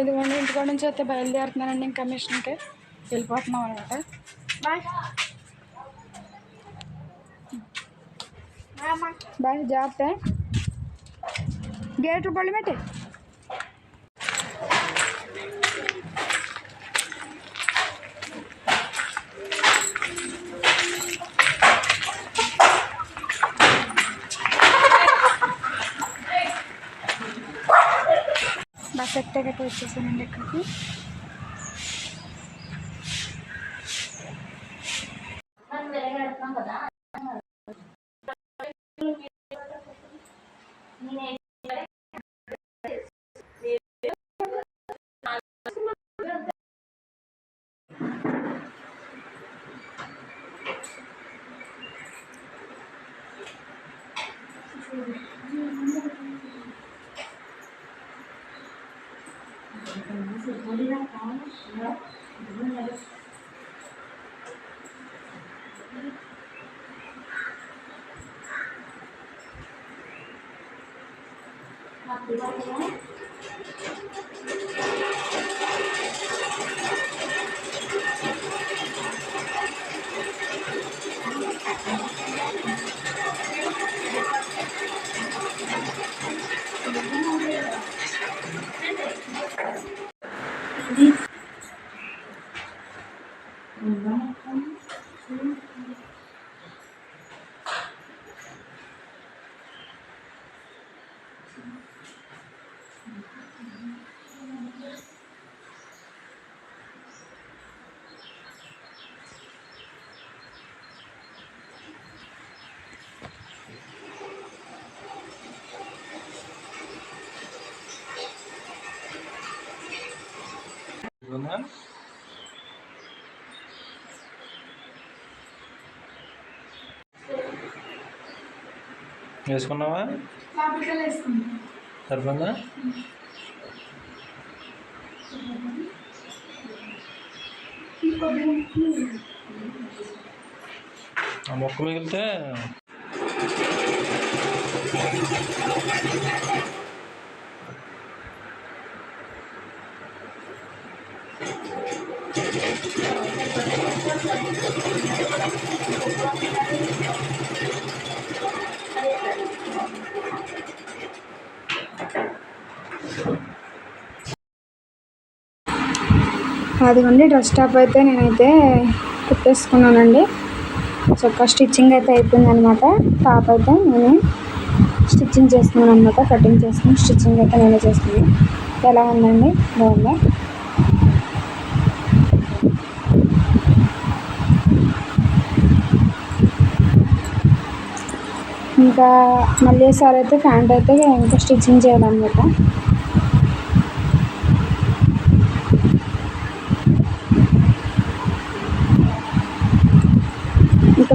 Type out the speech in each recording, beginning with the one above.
ఇదిగోండి ఇంటికాడ నుంచి అయితే బయలుదేరుతున్నానండి ఇంకా మిషన్కి. వెళ్ళిపోతున్నాం అనమాట బాయ్. బాయ్ జాగ్రత్త. గేట్ పళ్ళు పెట్టి. బస్ ఎక్కడికైతే వచ్చేసానండి ఇక్కడికి ¿Qué es lo ఉందా? వేసుకున్నావా? సరిపోందా ఆ మొక్క మిగిలితే? అదిగోండి డ్రెస్ టాప్ అయితే నేనైతే కుట్టేసుకున్నానండి. చొక్కా స్టిచ్చింగ్ అయితే అయిపోయింది అనమాట టాప్ అయితే నేను స్టిచ్చింగ్ చేసుకున్నాను అనమాట కటింగ్ చేసుకుని స్టిచ్చింగ్ అయితే నేనే చేసుకున్నాను ఎలా ఉందండి? బాగుందా? ఇంకా మళ్ళీ సార్ అయితే ప్యాంట్ అయితే ఇంకా స్టిచ్చింగ్ చేయాలన్నమాట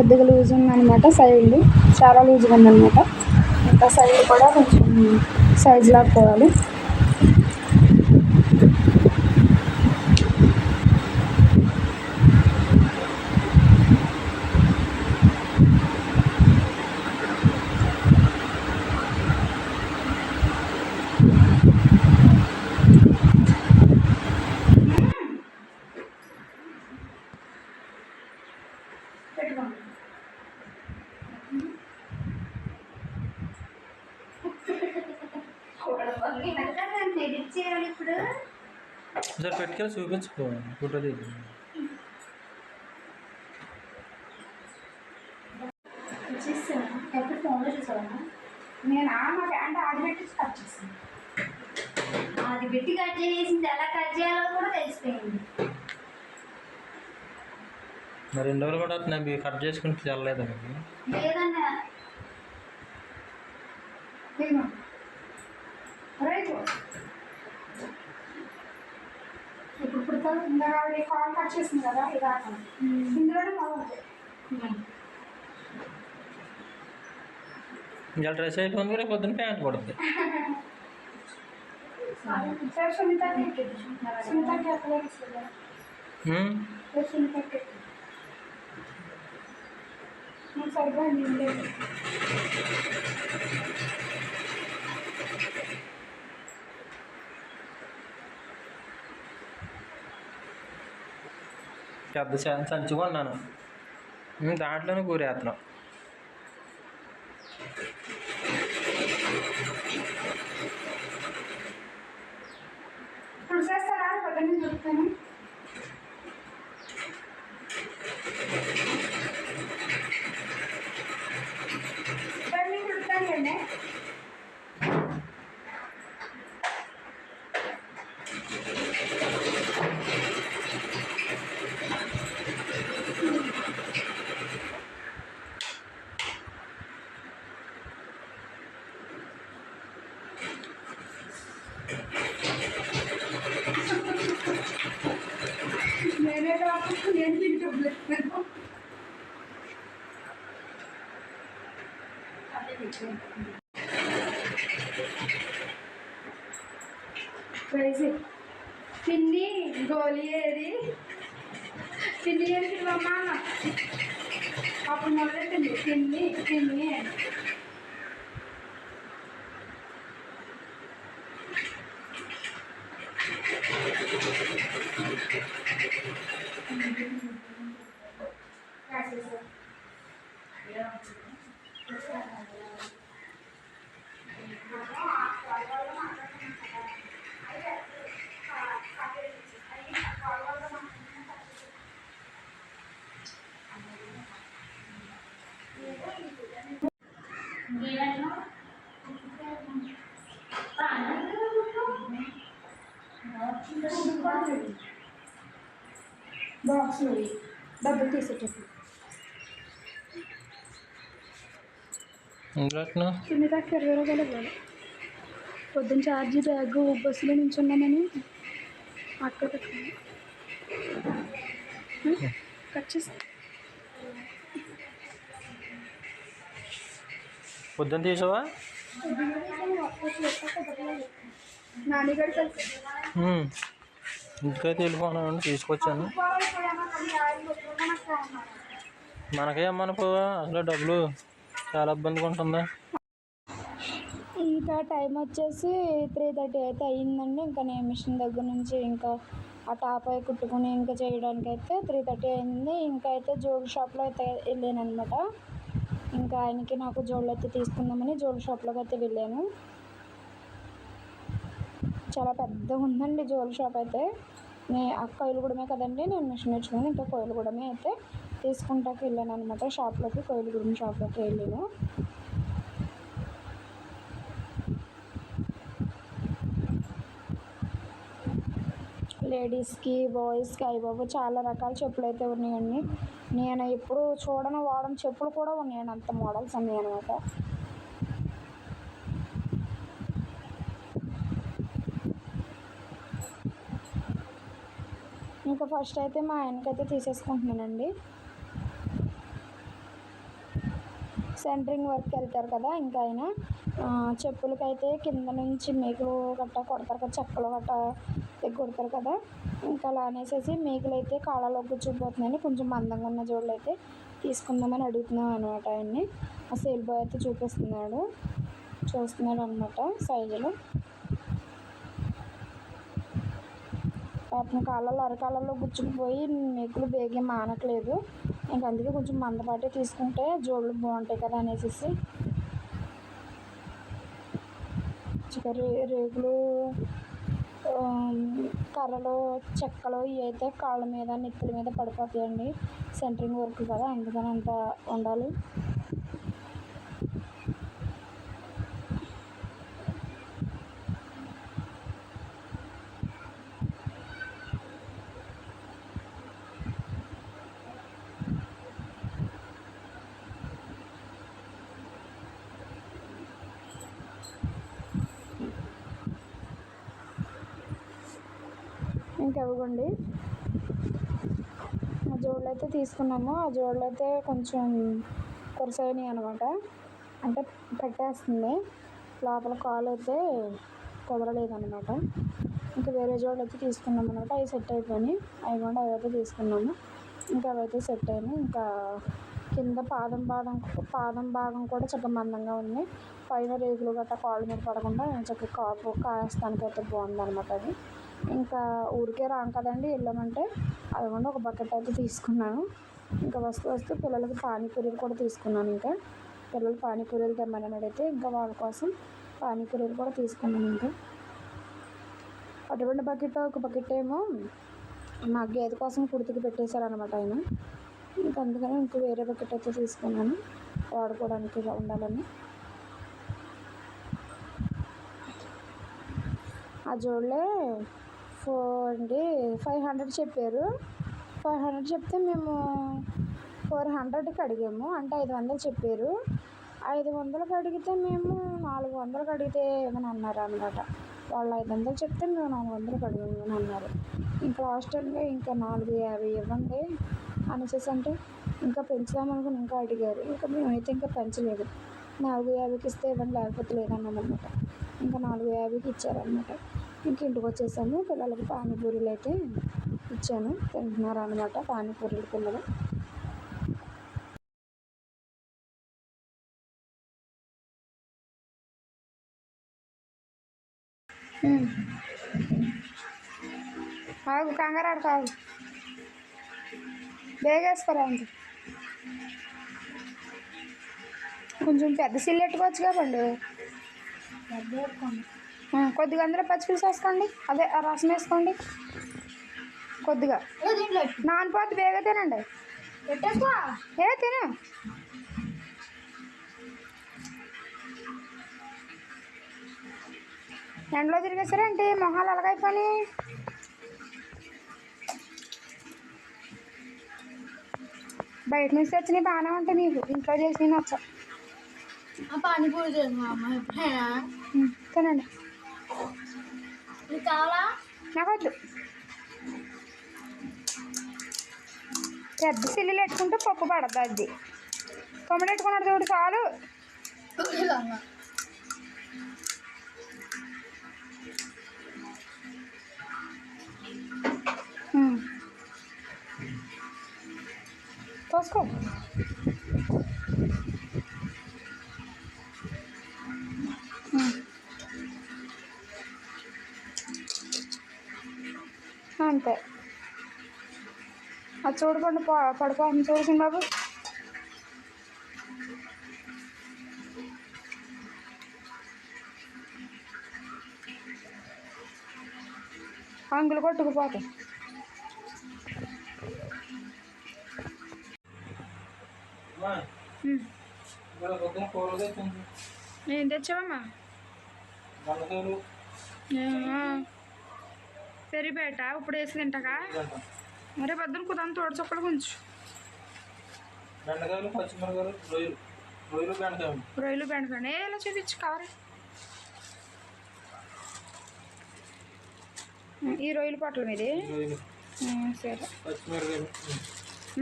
కొద్దిగా లూజ్ ఉందన్నమాట సైడ్. చాలా లూజ్గా ఉందన్నమాట. ఇంకా సైడ్ కూడా కొంచెం సైజ్ లాక్కోవాలి ఎడిట్ చేయాలి ఇప్పుడు ఒకసారి పెట్టుకెళ్ళి చూపించుకో ఫోటో తీసి చూసావా ఎప్పుడు ఫోన్లో చూసావా నేను ప్యాంట్ ఆడి పెట్టి కట్ చేసాను అది పెట్టి కట్ చేసింది ఎలా కట్ చేయాలో కూడా తెలిసిపోయింది. మరి రెండు రోజులు కూడా కట్ చేసుకుంటే చల్లలేదు లేదన్నా ఇందాక ఆవిడ కాల్ కట్ చేసింది కదా ఆటం ఇందులోనే మొదలు ఇలా డ్రెస్ అయిపోయింది రేపు పొద్దున్న ప్యాంట్ పడుతుంది సరిగ్గా పెద్ద సంచి కొన్నాను దాంట్లోనే కూరేస్తున్నాం ఇప్పుడు చేస్తారా పొద్దున్నే దొరుకుతాను నేను దొరుకుతానులేండి నేనే కాకుండా నేను తింటాను క్రేజీ పిన్ని గోలి ఏది? పిన్ని ఏది పిల్లమ్మా అప్పుడు మొదలెట్టింది. పిన్ని పిన్ని Yeah. రాసేసా. బాక్స్లో డబ్బులు తీసేటప్పుడు పొద్దున్న ఛార్జీ బ్యాగ్ బస్సులో నించున్నామని అక్కడ పెట్టుకున్నాను కట్ చేసి పొద్దున్న తీసావా. ఇంటికైతే వెళ్ళిపోనాను తీసుకొచ్చాను. మనకే అమ్మను పోవా అసలు డబ్బులు. చాలా ఇబ్బందిగా ఉంటుందా? ఇంకా టైం వచ్చేసి త్రీ థర్టీ అయితే అయ్యిందండి. ఇంకా నేను మిషన్ దగ్గర నుంచి ఇంకా ఆ టాప్ అయి కుట్టుకుని ఇంకా చేయడానికి అయితే త్రీ థర్టీ అయింది ఇంకా అయితే జోల్ షాప్లో అయితే వెళ్ళాను అనమాట ఇంకా ఆయనకి నాకు జోళ్ళు అయితే తీసుకుందామని జోల్ షాప్లోకి అయితే వెళ్ళాను. చాలా పెద్దగా ఉందండి జోల్ షాప్ అయితే. నే ఆ కోయిలగూడమే కదండి నేను మిషన్ నేర్చుకుని ఇంకా కోయిలగూడమే అయితే తీసుకుంటాకి వెళ్ళాను అనమాట షాప్లోకి కోయిలగూడెం షాప్లోకి వెళ్ళాను. లేడీస్కి బాయ్స్కి అయ్యబాబు చాలా రకాల చెప్పులు అయితే ఉన్నాయండి. నేను ఎప్పుడు చూడని వాడని చెప్పులు కూడా ఉన్నాయండి. అంత మోడల్స్ ఉన్నాయి అనమాట ఇంకా ఫస్ట్ అయితే మా ఆయనకైతే తీసేసుకుంటున్నానండి. సెంటరింగ్ వర్క్ వెళ్తారు కదా ఇంకా ఆయన. చెప్పులకి చెప్పులకైతే కింద నుంచి మేకులు గట్ట కొడతారు కదా చెక్కలు గట్ట కొడతారు కదా. ఇంకా అలా అనేసేసి మేకులు అయితే కాళ్ళలో గుచ్చుకుపోతున్నాయని కొంచెం మందంగా ఉన్న జోళ్ళు అయితే తీసుకుందామని అడుగుతున్నాం అనమాట ఆయన్ని. ఆ సేల్ బాయ్ అయితే చూపిస్తున్నాడు. చూస్తున్నాడు అనమాట సైజులు. వాటిని కాళ్ళలో అరకాలలో గుచ్చుకుపోయి మేకులు బేగే మానట్లేదు. ఇంక అందుకే కొంచెం మందపాటే తీసుకుంటే జోళ్ళు బాగుంటాయి కదా అనేసి చికెన్ రే రేకులు కర్రలు చెక్కలు ఇవి అయితే కాళ్ళ మీద నెత్తుల మీద పడిపోతాయండి. సెంటరింగ్ వర్క్ కదా అందుకని అంత ఉండాలి ఇంకా ఇవ్వకండి ఆ జోళ్ళు అయితే తీసుకున్నాము. ఆ జోళ్ళు అయితే కొంచెం కురసైనవి అనమాట అంటే పెట్టేస్తుంది. లోపల కాలు అయితే కుదరలేదు అనమాట ఇంకా వేరే జోళ్ళు అయితే తీసుకున్నాం అనమాట అవి సెట్ అయిపోయినాయి. అవి కూడా అవైతే తీసుకున్నాము. ఇంకా అవైతే సెట్ అయినాయి. ఇంకా కింద పాదం భాగం పాదం భాగం కూడా చక్కగా మందంగా ఉంది. పైన రేకులు గట్రా కాళ్ళు మీద పడకుండా చక్కగా కాపు కాయస్తానికి అయితే బాగుంది అనమాట అది. ఇంకా ఊరికే రాను కదండి వెళ్ళామంటే అదిగోండి ఒక బకెట్ అయితే తీసుకున్నాను. ఇంకా వస్తూ వస్తూ పిల్లలకి పానీపూరీలు కూడా తీసుకున్నాను ఇంకా. పిల్లలు పానీపూరీలు తెమ్మని అడిగితే ఇంకా వాళ్ళ కోసం పానీపూరీలు కూడా తీసుకున్నాను ఇంకా. అటువంటి బకెట్ ఒక బకెట్ ఏమో మా గేదె కోసం కుర్తికి పెట్టేశారనమాట ఆయన. ఇంకా అందుకని ఇంక వేరే బకెట్ అయితే తీసుకున్నాను వాడుకోవడానికి ఇలా ఉండాలని. ఆ జోళ్ళే ఫోర్ అండి ఫైవ్ హండ్రెడ్ చెప్పారు. ఫైవ్ హండ్రెడ్ చెప్తే మేము ఫోర్ హండ్రెడ్కి అడిగాము అంటే ఐదు వందలు చెప్పారు. ఐదు వందలకి అడిగితే మేము నాలుగు వందలకి అడిగితే ఏమని అన్నారు అనమాట వాళ్ళు ఐదు వందలు చెప్తే మేము నాలుగు వందలకి అడిగాము అన్నారు. ఇంకా హాస్టల్లో ఇంకా నాలుగు యాభై ఇవ్వండి అనేసి అంటే ఇంకా పెంచుదామనుకుని ఇంకా అడిగారు. ఇంకా మేమైతే ఇంకా పెంచలేదు. నాలుగు యాభైకి ఇస్తే ఇవ్వండి లేకపోతే లేదన్నాం అనమాట ఇంకా నాలుగు యాభైకి ఇచ్చారనమాట ఇంక ఇంటికి వచ్చేసాము. పిల్లలకి పానీపూరీలు అయితే ఇచ్చాను. తింటున్నారు అనమాట పానీపూరీలు పిల్లలు. ఆగు కంగారాడు కాదు. బేగేసుకోరా అండి? కొంచెం పెద్ద సిల్లు ఎట్టుకోవచ్చు కాబట్టి కొద్దిగా అందులో పచ్చిపులుసు వేసుకోండి. అదే రసం వేసుకోండి. కొద్దిగా. నానిపోద్ది బేగా తినండి. ఏ తిను. ఎండలో తిరిగేసారేంటి మొహాలు ఎలాగైపోయి బయట నుంచి తెచ్చినవి బాగానే ఉంటాయి మీకు. ఇంట్లో చేసినవి నచ్చ పానీపూరి తినండి. కావాలా? నాకొద్దు పెద్ద సిల్లులు పెట్టుకుంటే పప్పు పడద్దు అది. తొమ్మిది పెట్టుకున్నాడు చూడు చాలు. పోసుకో. అది చూడకుండా పో పడిపోతుంది చూడు బాబు. అంగులు కొట్టుకుపోతాయి. తెచ్చింది. ఏం తెచ్చావమ్మా? పెరిపేట ఇప్పుడు వేసి ఇదంట. మరే పొద్దున కుదాం తోడు చుక్కలు కొంచెం. బెండకాయలు పచ్చిమిరకాయలు రొయ్యలు. రొయ్యలు బెండకాయలు. రొయ్యలు బెండకాయ ఏ ఇలా చూపించు కవర్ ఈ రొయ్యల పొట్ల మీది? సరే.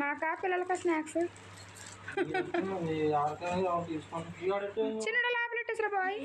మాకా పిల్లలకా స్నాక్స్? చిన్నడ లోపల పెట్టేసరా బాయ్.